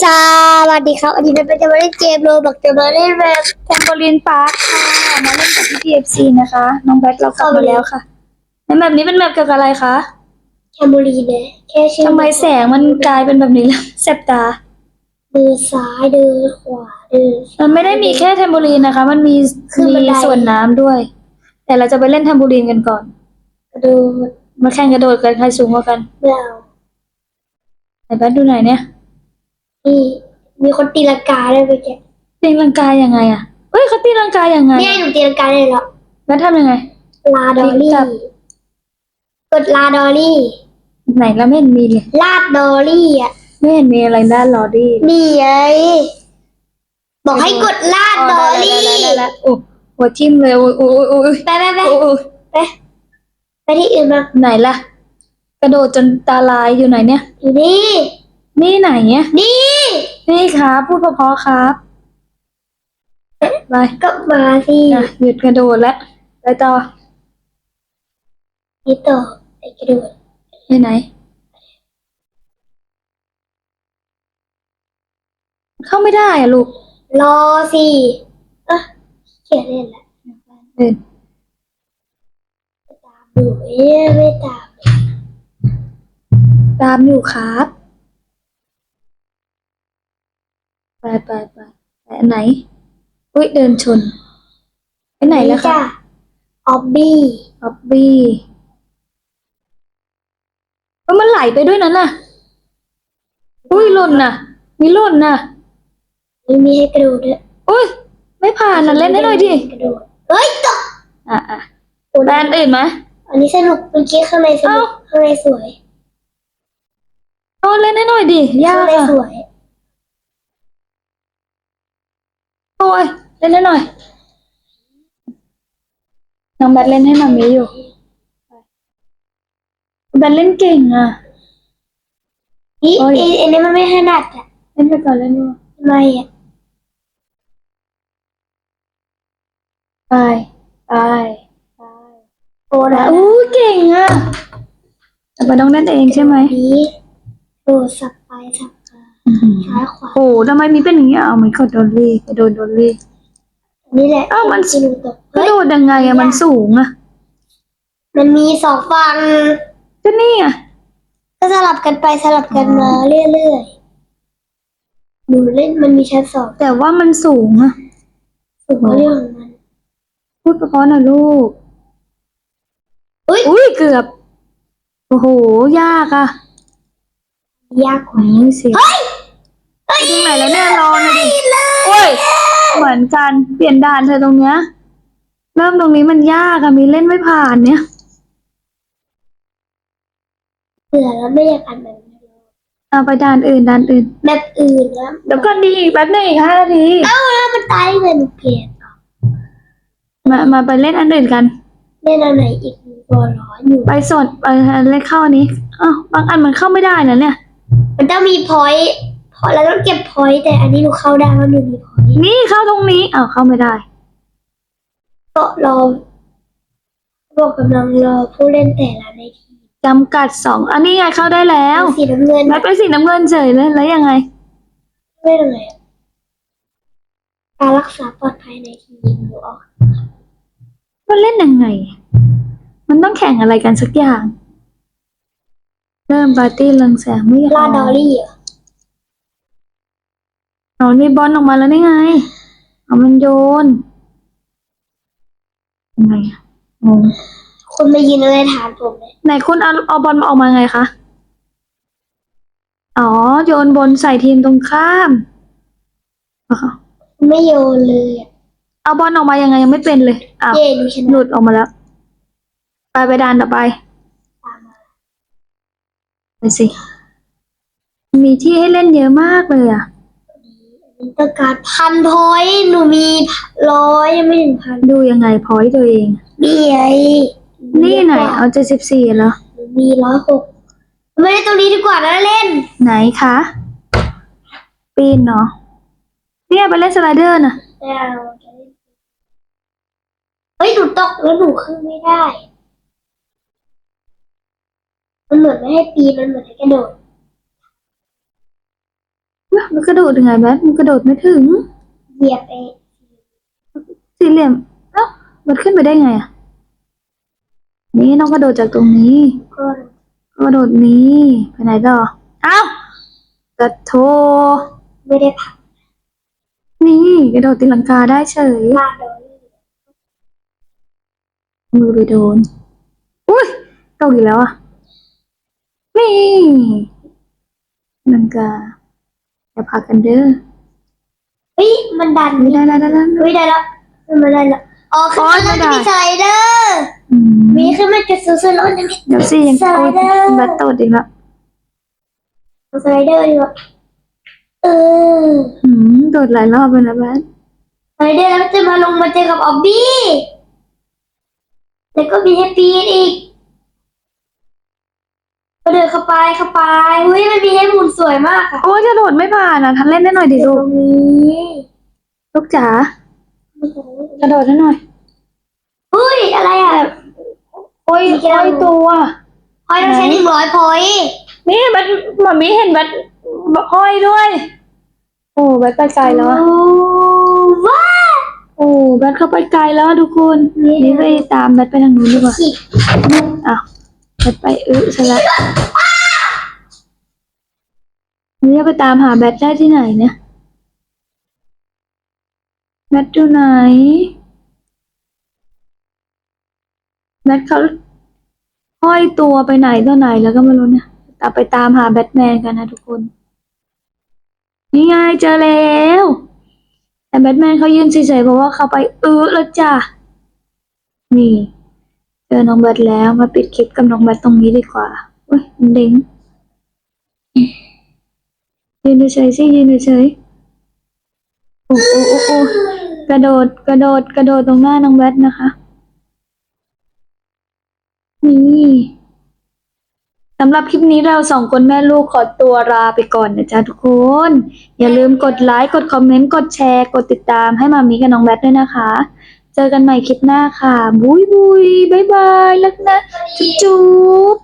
สวัสดีครับ วันนี้เราจะมาเล่นเกมโรบอกจะมาเล่นแบบแทมโบลินปาร์คค่ะมาเล่นกับพี่ TFC นะคะ น้องแบทเรากลับมาแล้วค่ะในแบบนี้เป็นแบบเกี่ยวกับอะไรคะแคมบูรีเนี่ยแค่ชื่อทำไมแสงมันกลายเป็นแบบนี้ล่ะแสบตาเดินซ้ายเดินขวาเดินมันไม่ได้มีแค่แทมโบลินนะคะ มันมีขึ้นบันไดมีส่วนน้ำด้วย แต่เราจะไปเล่นแทมโบลินกันก่อนกระโดดมาแข่งกระโดดกันใครสูงกว่ากันไม่เอาไหนแบทดูหน่อยเนี่ย นี่มีคนตีลังกาด้วยไปแกตีลังกายยังไงอะเฮ้ยเขาตีลังกายยังไงเนี่ยหนูตีลังกาได้แล้วแบททำยังไง ลาดอลลี่จับกดลาดอลลี่ ไหนเราไม่เห็นมีเลย ลาดดอลลี่อะ ไม่เห็นมีอะไรด้านลอดี้นี่ไงบอกให้กดลาดดอลลี่ได้ได้ได้ได้โอ้หัวทิ่มเลยโอ้ยโอ้ยโอ้ยไปไปไปโอ้ยโอ้ยไปไปที่อื่นมาไหนล่ะ กระโดดจนตาลายอยู่ไหนเนี่ยอยู่นี่ นี่ไหนเนี่ยนี่นี่ครับพูดเพราะๆครับไปก็มาสิอะหยุดกระโดดแล้วไปต่อนี่ต่อไปกระโดดไปไหน เข้าไม่ได้อะลูก รอสิอะเขียนเล่นแหละเดินตามอยู่เอ๊ะไม่ตาม ตามอยู่ครับ ไปไปไปไปอันไหน อุ้ยเดินชนไปไหนแล้วคะจ้ะออบบี้ออบบี้เอ้ยมันไหลไปด้วยนั้นน่ะ อุ้ยหล่นน่ะ มีหล่นน่ะนี่มีให้กระโดดด้วยอุ้ยไม่ผ่านน่ะเล่นให้หน่อยดิกระโดดเฮ้ยตกอะอะโอ้แบรนด์อื่นไหมอันนี้สนุกเมื่อกี้ข้างในสนุกเอ้าข้างในสวยเอาเล่นให้หน่อยดิยาข้างกในอะสวย โอ้ยเล่นให้หน่อย น้องแบทเล่นให้มามีอยู่แบทเล่นเก่งอะ นี่โอ้ยไอ้ไอ้นี่มันไม่ถนัดอะเล่นไปก่อนเล่นด้วยทำไมอะไปไปไปโอ้นะอู้เก่งอะแต่มันต้องเล่นเองใช่ไหม นี้โดดสับไปสับมา ซ้ายขวาโอ้ทำไมมีเป็นอย่างนี้อะเอามันกดโดนลี่กระโดดโดนลี่ นี่แหละเอ้ามันที่หนูตกกระเฮ้ยโดดยังไงอะมันสูงอะมันมีสองฝั่งก็นี่อะก็สลับกันไปสลับกันมาเรื่อยๆหนูเล่นมันมีชั้นสองแต่ว่ามันสูงอะสูงกว่าเรื่องของมันพูดเพราะๆหน่อยลูก อุ้ยอุ้ยเกือบ โอ้โห ยากอะยากกไหนว่าสิไปถึงไหนแล้วเนี่ยรอหน่อยดิโอ้ย เหมือนกันเปลี่ยนด่านเธอตรงเนี้ย เริ่มตรงนี้มันยากอะมีเล่นไม่ผ่านเนี่ยเบื่อแล้วไม่อยากอ่านแบบนี้แล้วเอาไปด่านอื่นด่านอื่น แบบอื่นแล้วเดี๋ยวก่อนดีอีกแป๊บนึงอีกห้านาทีเอ้าแล้วมันตายได้ไงหนูเกลียดมามาไปเล่นอันอื่นกันเล่นอะไรอีกหนูตัวร้อนอยู่ไปสดไปเล่นเข้าอันนี้อ้าวบางอันมันเข้าไม่ได้นะเนี่ย มันต้องมีพอยต์ พอแล้วต้องเก็บพอยต์แต่อันนี้หนูเข้าได้เพราะหนูมีพอยต์นี่เข้าตรงนี้อ้าวเข้าไม่ได้ก็รอบอกกำลังรอผู้เล่นแต่ละในทีมจำกัดสองอันนี้ไงเข้าได้แล้วสีน้ำเงินแบทไปสีน้ำเงินเฉยเลยแล้วยังไงไม่เป็นไรอะการรักษาปลอดภัยในทีมหนูออกมันเล่นยังไง มันต้องแข่งอะไรกันสักอย่าง เริ่มปาร์ตี้เรืองแสงไม่อยากลาดอลลี่เหรอ อ๋อมีบอลออกมาแล้วนี่ไง เอามันโยนยังไงอะงงคุณมายืนอะไรฐานผมเลยไหนคุณเอาเอาบอลมาออกมาไงคะ อ๋อ โยนบนใส่ทีมตรงข้ามเอาค่ะคุณไม่โยนเลยอะเอาบอลออกมายังไงยังไม่เป็นเลยอ้าวเย่หนูชหนะลุดออกมาแล้ว ไปไปดานต่อไป ตามมาไปสิ มีที่ให้เล่นเยอะมากเลยอะ ต้องการพันพอยต์หนูมีร้อยยังไม่ถึงพันดูยังไงพอยตัวเองนี่ไงนี่ไหนเอาเจ็ดสิบสี่เหรอ หนูมีร้อยหกไม่ได้ตรงนี้ดีกว่านะเล่น ไหนคะ ปีนเนาะเนี่ยไปเล่นสไลเดอร์น่ะแต่เราจะเล่นเฮ้ยหนูตกแล้วหนูขึ้นไม่ได้ มันเหมือนไม่ให้ปีนมันเหมือนให้กระโดด มันกระโดดยังไงแบทมันกระโดดไม่ถึง เหยียบไปสี่เหลี่ยมเอ้ามันขึ้นไปได้ไงอะ นี่ต้องกระโดดจากตรงนี้ ก็กระโดดนี้ไปไหนต่อเอ้าวกระโถไม่ได้พักนี่กระโดดตีลังกาได้เฉยพลาดเลยมือไปโดน อุ้ยตกอีกแล้วอะ นี่ลังกา อย่าพากันเด้อเฮ้ยมันดัน ไม่ได้ได้ได้ได้เฮ้ยได้แล้วขึ้นมาได้แล้วอ๋อขึ้นมาแล้วจะมีสไลเดอร์อืมมีขึ้นมาจุดสูงสุดแล้วมันจะมีเดี๋ยวสิยังสไลโอ้ยเดอร์แบตตดอีกแล้วสไลเดอร์ดีกว่าเอออืมโดดหลายรอบเลยนะแบทสไลเดอร์แล้วจะมาลงมาเจอกับออบบี้แล้วก็มีให้ปีนอีกก็เดินเข้า ไปเข้าไปเฮ้ยมันมีให้หมุนสวยมากอะโอ้ยจะโดดไม่ผ่านอะทันเล่นได้หน่อยดิตลูรกงนี้ลูกจ๋ากระโดดได้หน่อยเฮ้ยอะไรอะโอ้ยมีแก้วโอ้ยตัวพอยต้องใช้หนึ่งร้อยพอยต์นี่แบทหมามีเห็นแบทห้อยด้วย โอ้แบทไปไกลแล้วอะโอ้ว้าโอ้แบทเข้าไปไกลแล้วอะทุกคนนี่นี่ไปตามแบทไปทางนู้นดีกว่าขีดอ้าวแบทไปอึซะแล้ว นี่จะไปตามหาแบทได้ที่ไหนเนี่ยแบทอยู่ไหนแบทเขาห้อยตัวไปไหนตัวไหนแล้วก็ไม่รู้นี่ยตาไปตามหาแบทแมนกันนะทุกคน นี่ไงเจอแล้ว แต่แบทแมนเขายืนเฉยๆเพราะว่าเขาไปเออแล้วจ้ะ นี่เจอน้องแบทแล้วมาปิดคลิปกับน้องแบทตรงนี้ดีกว่าเฮ้ยมันเด้ง ยืนเฉยๆสิยืนเฉยๆโอ้โอ้โอ้โอ้กระโดดกระโดดกระโดดตรงหน้าน้องแบทนะคะนี่สำหรับคลิปนี้เราสองคนแม่ลูกขอตัวลาไปก่อนนะจ๊ะทุกคน อย่าลืมกดไลค์กดคอมเมนต์กดแชร์ กดติดตามให้มามีกับน้องแบทด้วยนะคะ เจอกันใหม่คลิปหน้าค่ะบุยบุยบายบายรักนะจุ๊บ